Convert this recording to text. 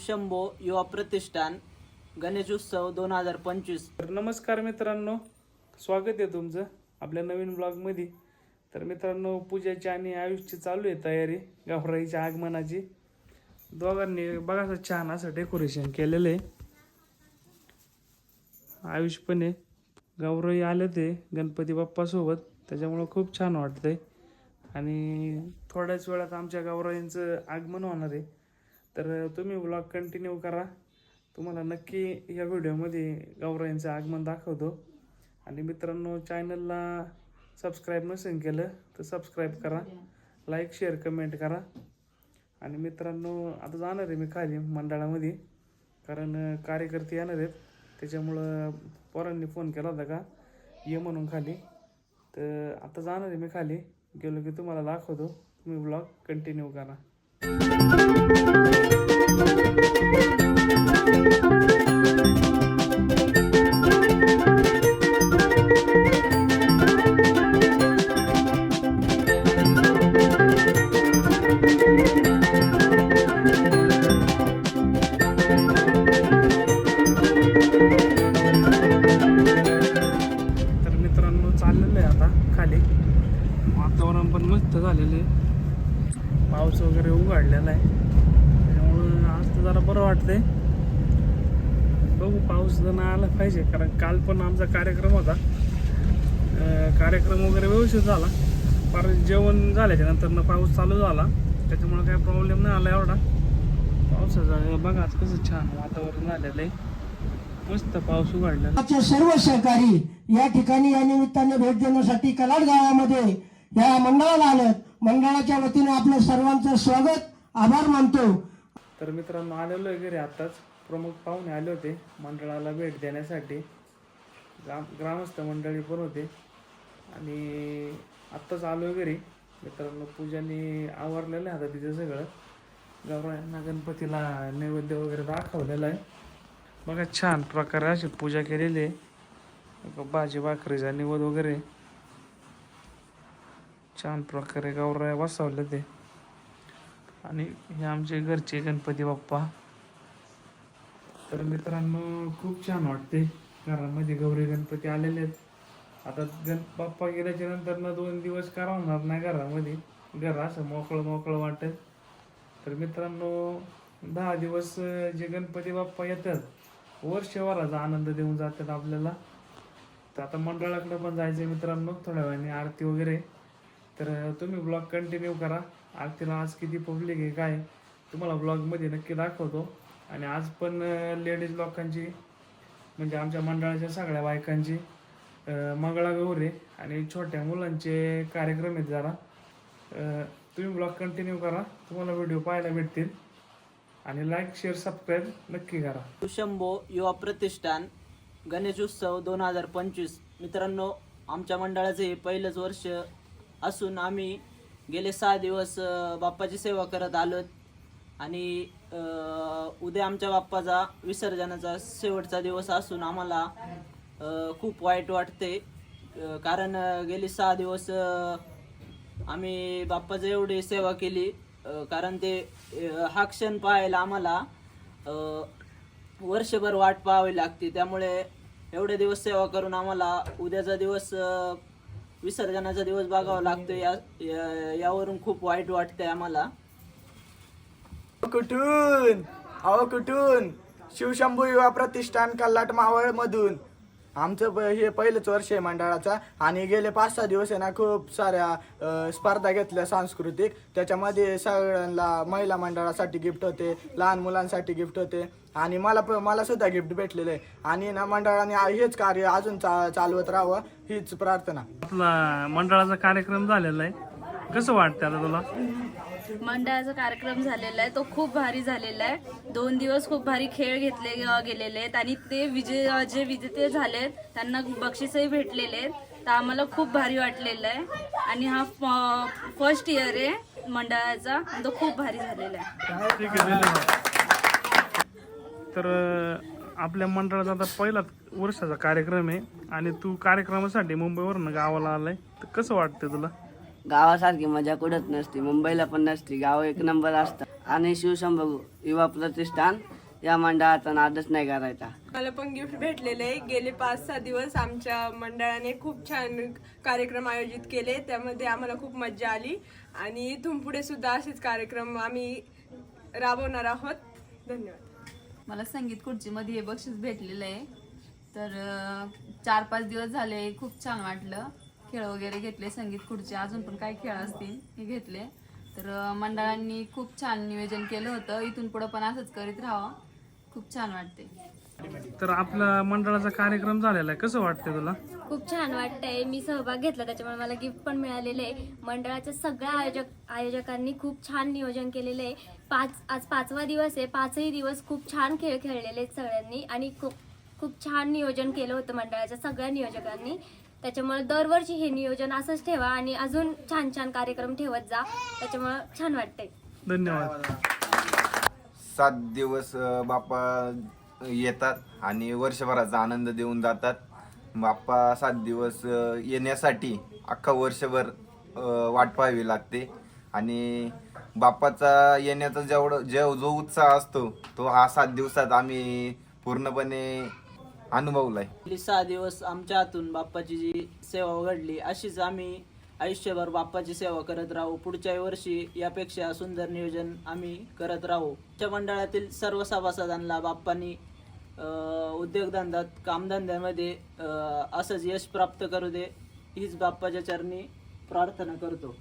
शंभो युवा प्रतिष्ठान गणेश उत्सव दोन हजार पंचवीस. तर नमस्कार मित्रांनो स्वागत आहे तुमचं आपल्या नवीन ब्लॉगमध्ये तर मित्रांनो पूजाची आणि आयुषची चालू आहे तयारी गावराईच्या आगमनाची. दोघांनी बघा असं छान असं डेकोरेशन केलेलं आहे. आयुष पण आहे. गावराई आले ते गणपती बाप्पासोबत त्याच्यामुळं खूप छान वाटतंय. आणि थोड्याच वेळात आमच्या गावराईंचं आगमन होणार आहे. तर तुम्ही ब्लॉग कंटिन्यू करा. तुम्हाला नक्की या व्हिडिओमध्ये गौराईंचं आगमन दाखवतो. आणि मित्रांनो चॅनलला सबस्क्राईब नसेल केलं तर सबस्क्राईब करा. लाईक शेअर कमेंट करा. आणि मित्रांनो आता जाणार आहे मी खाली मंडळामध्ये. कारण कार्यकर्ते येणार आहेत. त्याच्यामुळं पोरांनी फोन केला होता का? ये म्हणून खाली. तर आता जाणार आहे मी खाली. गेलो की तुम्हाला दाखवतो. तुम्ही ब्लॉग कंटिन्यू करा. वातावरण पण मस्त झालेलं आहे. पाऊस वगैरे उघडलेला आहे. जरा बरं वाटतंय. बघू पाऊस जण आला पाहिजे कारण काल पण आमचा कार्यक्रम होता. कार्यक्रम वगैरे व्यवस्थित झाला. पर जेवण झाल्याच्यानंतर पाऊस चालू झाला. त्याच्यामुळे काही प्रॉब्लेम नाही आला एवढा. पावसाचा बघा आज कसं छान वातावरण झालेलं आहे. मस्त पाऊस उघडला. आमचे सर्व सहकारी या ठिकाणी या निमित्ताने भेट देण्यासाठी कलाड गावामध्ये या मंडळाला आलं मंडळाच्या वतीने आपलं सर्वांचं स्वागत आभार मानतो. तर मित्रांनो आलेलो आहे घरी आत्ताच प्रमुख पाहुणे आले होते मंडळाला भेट देण्यासाठी. ग्राम ग्रामस्थ मंडळी पण होते. आणि आत्ताच आलो आहे घरी. मित्रांनो पूजाने आवरलेलं आहे आता तिचं सगळं. गौरायांना गणपतीला नैवेद्य वगैरे दाखवलेलं आहे. बघा छान प्रकारे अशी पूजा केलेली आहे. भाजी भाकरीचा निवद वगैरे. छान प्रकारे गौराया बसवले ते. आणि हे आमचे घरचे गणपती बाप्पा. तर मित्रांनो खूप छान वाटते. घरामध्ये गौरी गणपती आलेले आहेत. आता गण बाप्पा गेल्याच्यानंतर ना दोन दिवस करावणार नाही घरामध्ये. घर असं मोकळं मोकळं वाटत तर मित्रांनो दहा दिवस जे गणपती बाप्पा येतात वर्षभराचा आनंद देऊन जातात आपल्याला. तर आता मंडळाकडे पण जायचं आहे मित्रांनो थोड्या वेळाने आरती वगैरे. तर तुम्ही ब्लॉग कंटिन्यू करा. आरतीला आज किती पब्लिक आहे काय? तुम्हाला ब्लॉगमध्ये नक्की दाखवतो. आणि आज पण लेडीज लोकांची म्हणजे आमच्या मंडळाच्या सगळ्या बायकांची अं, मंगळागौर आहे. आणि छोट्या मुलांचे कार्यक्रम आहेत जरा. तुम्ही ब्लॉग कंटिन्यू करा. तुम्हाला व्हिडिओ पाहायला भेटतील. आणि लाईक शेअर सबस्क्राईब नक्की करा. शंभो युवा प्रतिष्ठान गणेश उत्सव दोन हजार पंचवीस. मित्रांनो आमच्या मंडळाचे हे पहिलंच वर्ष असून आम्ही गेले सहा दिवस बाप्पाची सेवा करत आलोत आणि उद्या आमच्या बाप्पाचा विसर्जनाचा शेवटचा दिवस असून आम्हाला खूप वाईट वाटते. कारण गेले गेली सहा दिवस आम्ही बाप्पाचं एवढी सेवा केली कारण ते हा क्षण पाहायला आम्हाला वर्षभर वाट पाहावी लागते. त्यामुळे एवढे दिवस सेवा करून आम्हाला उद्याचा दिवस विसर्जनाचा दिवस बघावा लागतो या या- यावरून खूप वाईट वाटतंय आम्हाला. कुठून? अहो कुठून? शिवशंभू युवा प्रतिष्ठान कल्लाट मावळ मधून आमचं प- हे पहिलंच वर्ष आहे मंडळाचा आणि गेले पाच सहा दिवस आहे ना खूप साऱ्या स्पर्धा घेतल्या सांस्कृतिक. त्याच्यामध्ये सगळ्यांना महिला मंडळासाठी गिफ्ट होते लहान मुलांसाठी गिफ्ट होते. आणि मला प मला सुद्धा गिफ्ट भेटलेलं आहे. आणि ना मंडळाने हेच कार्य अजून चा चालवत राहावं हीच प्रार्थना. आपला मंडळाचा कार्यक्रम झालेला आहे. कसं वाटतं आता तुला? मंडळाचा कार्यक्रम झालेला आहे. तो खूप भारी झालेला आहे. दोन दिवस खूप भारी खेळ घेतले गेलेले आहेत. आणि ते विजय अ, जे विजेते झालेत त्यांना बक्षीसही भेटलेले आहेत. तर आम्हाला खूप भारी वाटलेलं आहे. आणि हा फर्स्ट इयर आहे मंडळाचा. आणि तो खूप भारी झालेला आहे. ठीक आहे धन्यवाद तर अं, आपल्या मंडळाचा आता पहिला वर्षाचा कार्यक्रम आहे. आणि तू कार्यक्रमासाठी मुंबईवरून गावाला आलाय. तर कसं वाटतं तुला? गावासारखी मजा कुठंच नसते. मुंबईला पण नसते. गाव एक नंबर असतं. आणि शिवशंभू युवा प्रतिष्ठान या मंडळाचा नादच नाही करायचा. मला पण गिफ्ट भेटलेले. आहे गेले पाच सहा दिवस आमच्या मंडळाने खूप छान कार्यक्रम आयोजित केले. त्यामध्ये आम्हाला खूप मज्जा आली. आणि इथून पुढे सुद्धा असेच कार्यक्रम आम्ही राबवणार आहोत. धन्यवाद. मला संगीत खुर्चीमध्ये हे बक्षीस भेटलेलं आहे. तर अं, चार पाच दिवस झाले. खूप छान वाटलं. खेळ वगैरे घेतले संगीत खुर्ची अजून पण काही खेळ असतील हे घेतले. तर मंडळांनी खूप छान नियोजन केलं होतं. इथून पुढं पण असंच करीत राहावं. खूप छान वाटते तर आपला मंडळाचा कार्यक्रम झालेला आहे. कसं वाटतंय तुला? खूप छान वाटतंय. मी सहभाग घेतला त्याच्यामुळे मला गिफ्ट पण मिळालेले आहे. मंडळाच्या सगळ्या आयोजक आयोजकांनी खूप छान नियोजन केलेलं आहे. पाच आज पाचवा दिवस आहे. पाचही दिवस खूप छान खेळ खेळलेले आहेत सगळ्यांनी. आणि खूप खूप छान नियोजन केलं होतं मंडळाच्या सगळ्या नियोजकांनी. त्याच्यामुळे दरवर्षी हे नियोजन असंच ठेवा आणि अजून छान छान कार्यक्रम ठेवत जा. त्याच्यामुळं छान वाटतंय. धन्यवाद. सात दिवस अ, बाप्पा येतात आणि वर्षभराचा आनंद देऊन जातात. बाप्पा सात दिवस अ, येण्यासाठी अख्खा वर्षभर अ, वाट पाहावी लागते. आणि बाप्पाचा येण्याचा जेवढं जे जो उत्साह असतो तो हा सात दिवसात आम्ही पूर्णपणे अनुभवलाय. गेली सहा दिवस आमच्या हातून बाप्पाची जी सेवा घडली अशीच आम्ही आयुष्यभर बाप्पाची सेवा करत राहू. पुढच्या वर्षी यापेक्षा सुंदर नियोजन आम्ही करत राहू. आमच्या मंडळातील सर्व सभासदांना बाप्पांनी अं, उद्योगधंद्यात कामधंद्यामध्ये अं, असंच यश प्राप्त करू दे हीच बाप्पाच्या चरणी प्रार्थना करतो.